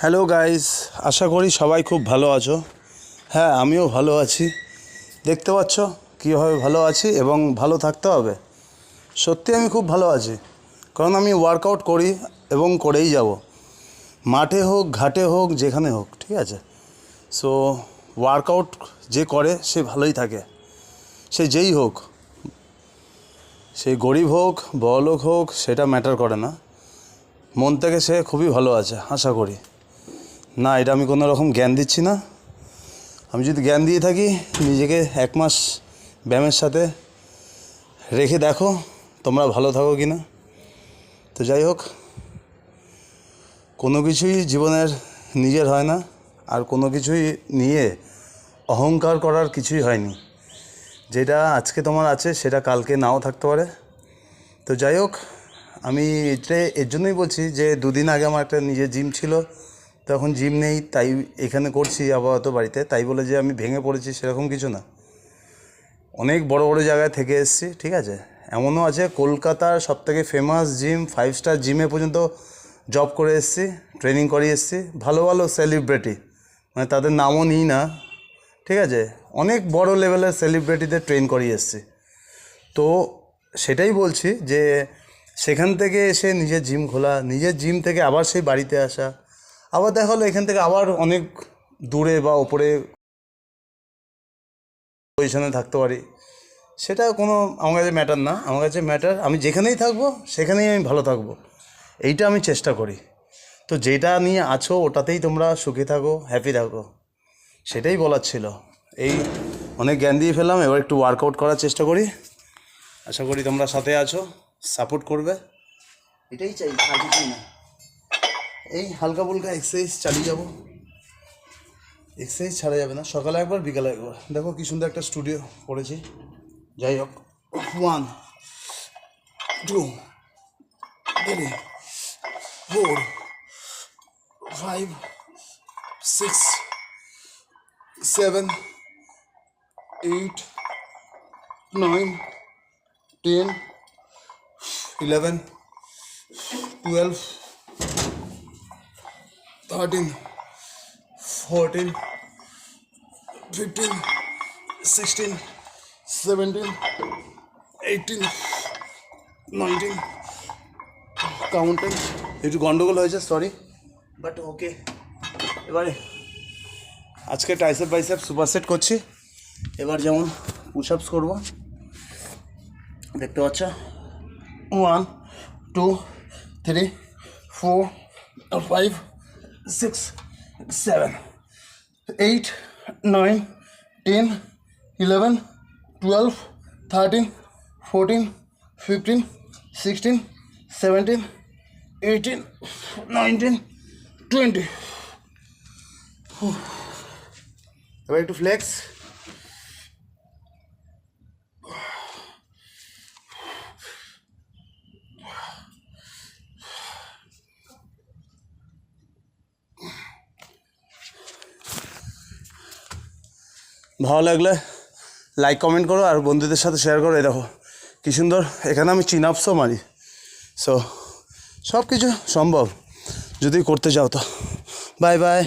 Hello guys আশা করি সবাই খুব ভালো আছো। হ্যাঁ আমিও ভালো আছি। দেখতে পাচ্ছ কীভাবে ভালো আছি এবং ভালো থাকতে হবে। সত্যি আমি খুব ভালো আছি। কারণ আমি ওয়ার্কআউট করি এবং করেই যাব। মাঠে হোক, ঘাটে হোক, যেখানে হোক, ঠিক আছে? সো ওয়ার্কআউট যে করে, সে ভালোই থাকে। সে যেই হোক, সে গরিব হোক, বড়লোক হোক, সেটা ম্যাটার করে না। মন থেকে সে খুবই ভালো আছে, আশা করি। না, এটা আমি কোনো রকম জ্ঞান দিচ্ছি না। আমি যদি জ্ঞান দিয়ে থাকি, নিজেকে এক মাস ব্যায়ামের সাথে রেখে দেখো, তোমরা ভালো থাকো কি না। তো যাই হোক, কোনো কিছুই জীবনের নিজের হয় না, আর কোনো কিছুই নিয়ে অহংকার করার কিছুই হয়নি। যেটা আজকে তোমার আছে, সেটা কালকে নাও থাকতে পারে। তো যাই হোক, আমি এটা এর জন্যই বলছি যে দুদিন আগে আমার একটা নিজের জিম ছিল। তখন জিম নেই, তাই এখানে করছি আপাতত বাড়িতে। তাই বলে যে আমি ভেঙে পড়েছি সেরকম কিছু না। অনেক বড় বড় জায়গায় থেকে এসেছি, ঠিক আছে? এমনও আছে কলকাতার সবথেকে ফেমাস জিম ফাইভ স্টার জিমে পর্যন্ত জব করে এসছি ট্রেনিং করে এসেছি। ভালো ভালো সেলিব্রিটি মানে তাদের নামও নিই না, ঠিক আছে? অনেক বড় লেভেলের সেলিব্রিটিদের ট্রেন করিয়ে এসেছি। তো সেটাই বলছি যে সেখান থেকে এসে নিজের জিম খোলা, নিজের জিম থেকে আবার সেই বাড়িতে আসা আবার দেখা হলো এখান থেকে আবার অনেক দূরে বা ওপরে পজিশনে থাকতে পারি। সেটা কোনো আমার কাছে ম্যাটার না। আমার কাছে ম্যাটার আমি যেখানেই থাকব, সেখানেই আমি ভালো থাকব। এইটা আমি চেষ্টা করি। তো যেটা নিয়ে আছো, ওটাতেই তোমরা সুখী থাকো হ্যাপি থাকো। সেটাই বলার ছিল। এই অনেক জ্ঞান দিয়ে ফেললাম, এবার একটু ওয়ার্কআউট করার চেষ্টা করি। আশা করি তোমরা সাথে আছো সাপোর্ট করবে। এটাই চাই না। এই হালকা ফুলকা এক্সারসাইজ চালিয়ে যাব। এক্সারসাইজ ছাড়া যাবে না। সকালে একবার, বিকালে একবার। দেখো কি সুন্দর একটা স্টুডিও করেছি। যাই হোক one two three four five six seven eight nine ten eleven twelve thirteen fourteen fifteen sixteen seventeen eighteen nineteen counting একটু গন্ডগোল হয়েছে সরি বাট ওকে এবারে আজকে টাইসেপ বাইসেপ সুপারসেট করছি। এবার যেমন পুশ আপস করব। দেখতে পাচ্ছ? One two three four five six seven eight nine ten eleven twelve thirteen fourteen fifteen sixteen seventeen eighteen nineteen twenty এবার একটু ফ্লেক্স ভালো লাগলে লাইক কমেন্ট করো আর বন্ধুদের সাথে শেয়ার করো। এই দেখো, কী সুন্দর। এখানে আমি চিন আপসও মারি। সো সব কিছু সম্ভব। যদি করতে চাও তো। Bye bye